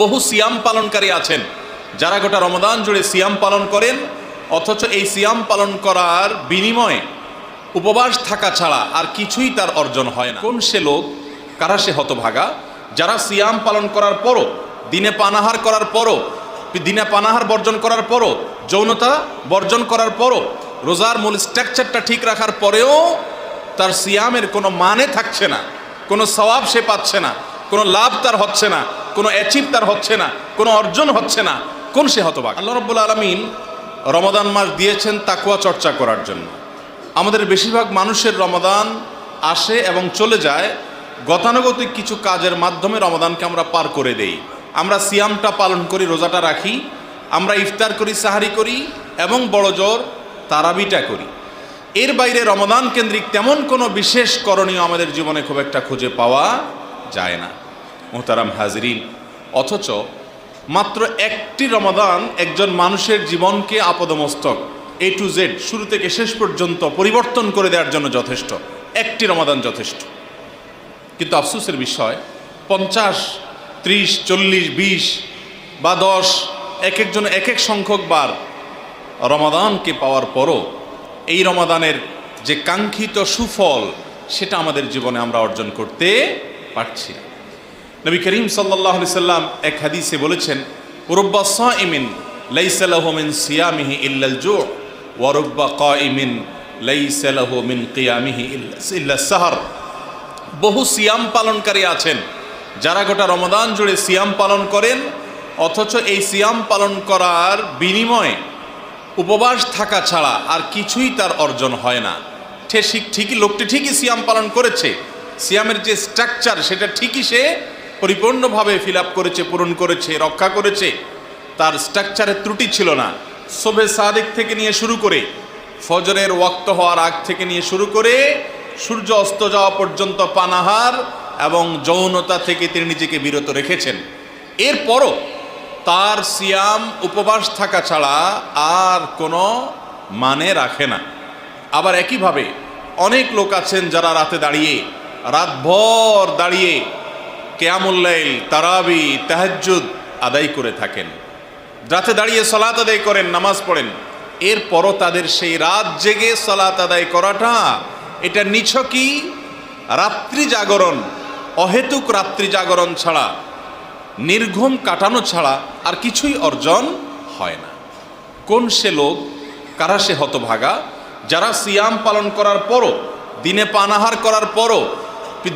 বহু সিয়াম পালনকারী আছেন। যারা গোটা রমদান জুড়ে সিয়াম পালন করেন, অথচ এই সিয়াম পালন করার বিনিময়ে উপবাস থাকা ছাড়া আর কিছুই তার অর্জন হয় না। কোন সে লোক, কারা সে হতভাগা, যারা সিয়াম পালন করার পরও, দিনে পানাহার করার পরও, দিনে পানাহার বর্জন করার পরও, যৌনতা বর্জন করার পরও, রোজার মূল স্ট্রাকচারটা ঠিক রাখার পরেও তার সিয়ামের কোনো মানে থাকছে না, কোনো সওয়াব সে পাচ্ছে না, কোনো লাভ তার হচ্ছে না। কোনো অ্যাচিভ তার হচ্ছে না, কোনো অর্জন হচ্ছে না, কোন সে হতবাক আল্লাহ রব্বুল আলমিন রমাদান মাস দিয়েছেন তাকুয়া চর্চা করার জন্য। আমাদের বেশিরভাগ মানুষের রমাদান আসে এবং চলে যায়, গতানুগতিক কিছু কাজের মাধ্যমে রমাদানকে আমরা পার করে দেই। আমরা সিয়ামটা পালন করি, রোজাটা রাখি, আমরা ইফতার করি, সাহারি করি এবং বড় জোর তারাবিটা করি। এর বাইরে রমাদান কেন্দ্রিক তেমন কোনো বিশেষ করণীয় আমাদের জীবনে খুব একটা খুঁজে পাওয়া যায় না। মোহতারাম হাজরিন। অথচ মাত্র একটি রমাদান একজন মানুষের জীবনকে আপদমস্তক এ টু জেড শুরু থেকে শেষ পর্যন্ত পরিবর্তন করে দেওয়ার জন্য যথেষ্ট। একটি রমাদান যথেষ্ট। কিন্তু আফসোসের বিষয়, পঞ্চাশ, ত্রিশ, চল্লিশ, বিশ বা দশ এক একজন এক এক সংখ্যক বার রমাদানকে পাওয়ার পরও এই রমাদানের যে কাঙ্ক্ষিত সুফল, সেটা আমাদের জীবনে আমরা অর্জন করতে পারছি না। নবী করিম সাল্লাহ সাল্লাম এক হাদিসে বলেছেন, রব্বা সাইমিন লাইসালাহু মিন সিয়ামিহি ইল্লাল জু ওয়া রব্বা কাইমিন লাইসালাহু মিন কিয়ামিহি ইল্লা সাহার বহু সিয়াম পালনকারী আছেন, যারা গোটা রমদান জুড়ে সিয়াম পালন করেন, অথচ এই সিয়াম পালন করার বিনিময়ে উপবাস থাকা ছাড়া আর কিছুই তার অর্জন হয় না। ঠিক, ঠিকই, লোকটি ঠিকই সিয়াম পালন করেছে, সিয়ামের যে স্ট্রাকচার সেটা ঠিকই সে পরিপূর্ণভাবে ফিল করেছে, পূরণ করেছে, রক্ষা করেছে, তার স্ট্রাকচারের ত্রুটি ছিল না। শোভে সাদিক থেকে নিয়ে শুরু করে, ফজরের ওয়াক্ত হওয়ার আগ থেকে নিয়ে শুরু করে, সূর্য অস্ত যাওয়া পর্যন্ত পানাহার এবং যৌনতা থেকে তিনি নিজেকে বিরত রেখেছেন। এরপরও তার সিয়াম উপবাস থাকা ছাড়া আর কোনো মানে রাখে না। আবার একইভাবে অনেক লোক আছেন যারা রাতে দাঁড়িয়ে, রাতভর দাঁড়িয়ে কেয়ামুল্লাইল তারাবি, তাহাজ্জুদ আদায় করে থাকেন। রাতে দাঁড়িয়ে সলাত আদায় করেন, নামাজ পড়েন। এরপরও তাদের সেই রাত জেগে সলাত আদায় করাটা, এটা নিছকই রাত্রি জাগরণ, অহেতুক রাত্রি জাগরণ ছাড়া, নির্ঘুম কাটানো ছাড়া আর কিছুই অর্জন হয় না। কোন সে লোক, কারা সে হতভাগা, যারা সিয়াম পালন করার পরও, দিনে পানাহার করার পরও,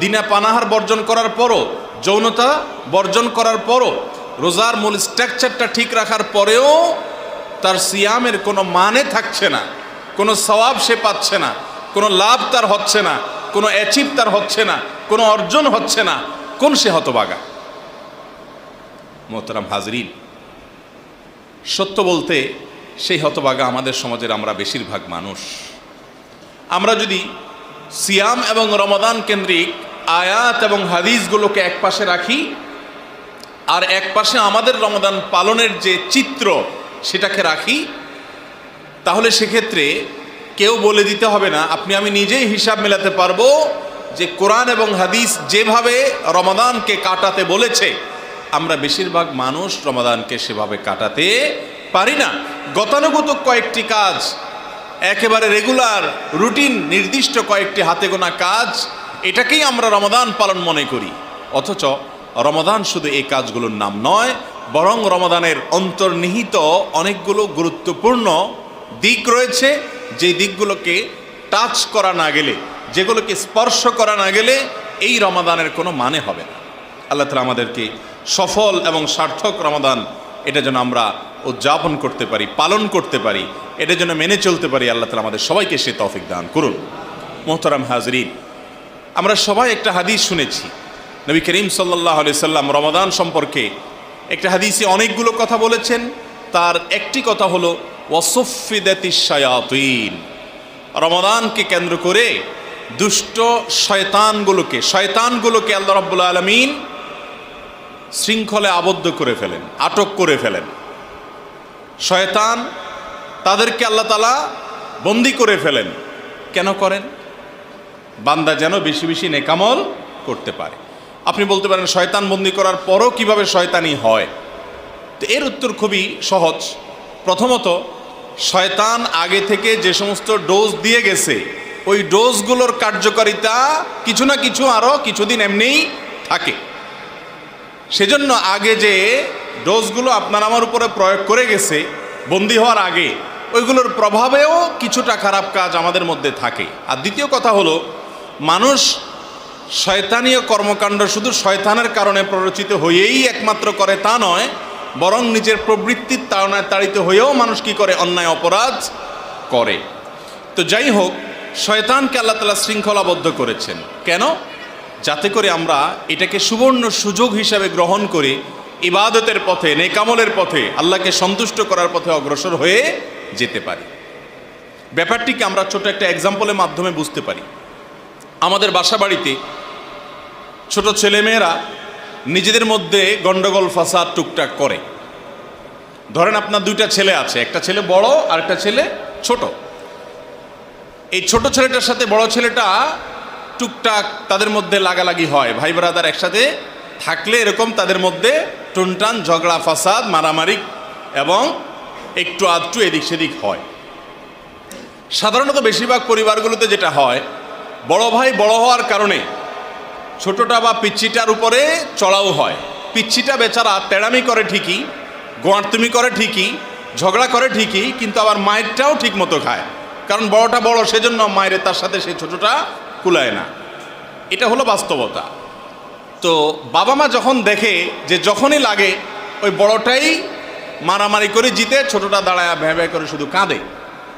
দিনে পানাহার বর্জন করার পরও যৌনতা বর্জন করার পরও রোজার মূল স্ট্রাকচারটা ঠিক রাখার পরেও তার সিয়ামের কোনো মানে থাকছে না, কোনো সওয়াব সে পাচ্ছে না, কোনো লাভ তার হচ্ছে না, কোনো অ্যাচিভ তার হচ্ছে না, কোনো অর্জন হচ্ছে না, কোন সে হতবাগা? মোহতারাম হাজরিন, সত্য বলতে সেই হতবাগা আমাদের সমাজের আমরা বেশিরভাগ মানুষ। আমরা যদি সিয়াম এবং রমাদান কেন্দ্রিক আয়াত এবং হাদিসগুলোকে এক পাশে রাখি, আর এক পাশে আমাদের রমাদান পালনের যে চিত্র সেটাকে রাখি, তাহলে সেক্ষেত্রে কেউ বলে দিতে হবে না, আপনি আমি নিজেই হিসাব মেলাতে পারব যে কোরআন এবং হাদিস যেভাবে রমাদানকে কাটাতে বলেছে, আমরা বেশিরভাগ মানুষ রমাদানকে সেভাবে কাটাতে পারি না। গতানুগত কয়েকটি কাজ, একেবারে রেগুলার রুটিন নির্দিষ্ট কয়েকটি হাতে গোনা কাজ এটাকেই আমরা রমাদান পালন মনে করি। অথচ রমাদান শুধু এই কাজগুলোর নাম নয়, বরং রমাদানের অন্তর্নিহিত অনেকগুলো গুরুত্বপূর্ণ দিক রয়েছে, যে দিকগুলোকে টাচ করা না গেলে, যেগুলোকে স্পর্শ করা না গেলে এই রমাদানের কোনো মানে হবে না। আল্লাহ তালা আমাদেরকে সফল এবং সার্থক রমাদান এটা যেন আমরা উদযাপন করতে পারি, পালন করতে পারি, এটা যেন মেনে চলতে পারি, আল্লাহ তালা আমাদের সবাইকে সে তৌফিক দান করুন। মোহতারাম হাজরিন আমরা সবাই একটা হাদিস শুনেছি। নবী করিম সাল্লাহ সাল্লাম রমাদান সম্পর্কে একটা হাদিসে অনেকগুলো কথা বলেছেন। তার একটি কথা হলো ওয়াসফিদাতিসায়াতিন রমাদানকে কেন্দ্র করে দুষ্ট শয়তানগুলোকে শয়তানগুলোকে আল্লাহ রব্বুল আলমিন শৃঙ্খলে আবদ্ধ করে ফেলেন, আটক করে ফেলেন। শয়তান তাদেরকে আল্লাহ তালা বন্দি করে ফেলেন। কেন করেন? বান্দা যেন বেশি বেশি নেকামল করতে পারে। আপনি বলতে পারেন, শয়তান বন্দি করার পরও কীভাবে শয়তানি হয়? তো এর উত্তর খুবই সহজ। প্রথমত, শয়তান আগে থেকে যে সমস্ত ডোজ দিয়ে গেছে, ওই ডোজগুলোর কার্যকারিতা কিছু না কিছু আরও কিছুদিন এমনিই থাকে। সেজন্য আগে যে ডোজগুলো আপনার আমার উপরে প্রয়োগ করে গেছে, বন্দি হওয়ার আগে, ওইগুলোর প্রভাবেও কিছুটা খারাপ কাজ আমাদের মধ্যে থাকে। আর দ্বিতীয় কথা হলো মানুষ শয়তানীয় কর্মকাণ্ড শুধু শয়তানের কারণে প্ররোচিত হয়েই একমাত্র করে তা নয়, বরং নিজের প্রবৃত্তির তাড়নায় তাড়িত হয়েও মানুষ কি করে? অন্যায়, অপরাধ করে। তো যাই হোক, শয়তানকে আল্লাহ তালা শৃঙ্খলাবদ্ধ করেছেন। কেন? যাতে করে আমরা এটাকে সুবর্ণ সুযোগ হিসাবে গ্রহণ করে, ইবাদতের পথে, নেকামলের পথে, আল্লাহকে সন্তুষ্ট করার পথে অগ্রসর হয়ে যেতে পারি। ব্যাপারটিকে আমরা ছোট একটা এক্সাম্পলের মাধ্যমে বুঝতে পারি। আমাদের বাসা বাড়িতে ছোট ছেলেমেয়েরা নিজেদের মধ্যে গন্ডগোল, ফাসাদ, টুকটাক করে। ধরেন আপনার দুইটা ছেলে আছে, একটা ছেলে বড় আর একটা ছেলে ছোট। এই ছোট ছেলেটার সাথে বড় ছেলেটা টুকটাক তাদের মধ্যে লাগালাগি হয়। ভাই ব্রাদার একসাথে থাকলে এরকম তাদের মধ্যে টুনটান, ঝগড়া, ফাসাদ, মারামারি এবং একটু আধটু এদিক সেদিক হয়। সাধারণত বেশিরভাগ পরিবারগুলোতে যেটা হয় বড় ভাই বড় হওয়ার কারণে ছোটটা বা পিচ্ছিটার উপরে চড়াও হয়। পিচ্ছিটা বেচারা তেড়ামি করে ঠিকই, গোয়ার্তুমি করে ঠিকই, ঝগড়া করে ঠিকই, কিন্তু আবার মায়েরটাও ঠিক মতো খায়। কারণ বড়টা বড়, সেজন্য মায়ের তার সাথে সেই ছোটটা কুলায় না। এটা হলো বাস্তবতা। তো বাবা মা যখন দেখে যে যখনই লাগে, ওই বড়টাই মারামারি করে জিতে, ছোটটা দাঁড়ায় ভ্যাঁ ভ্যাঁ করে শুধু কাঁদে।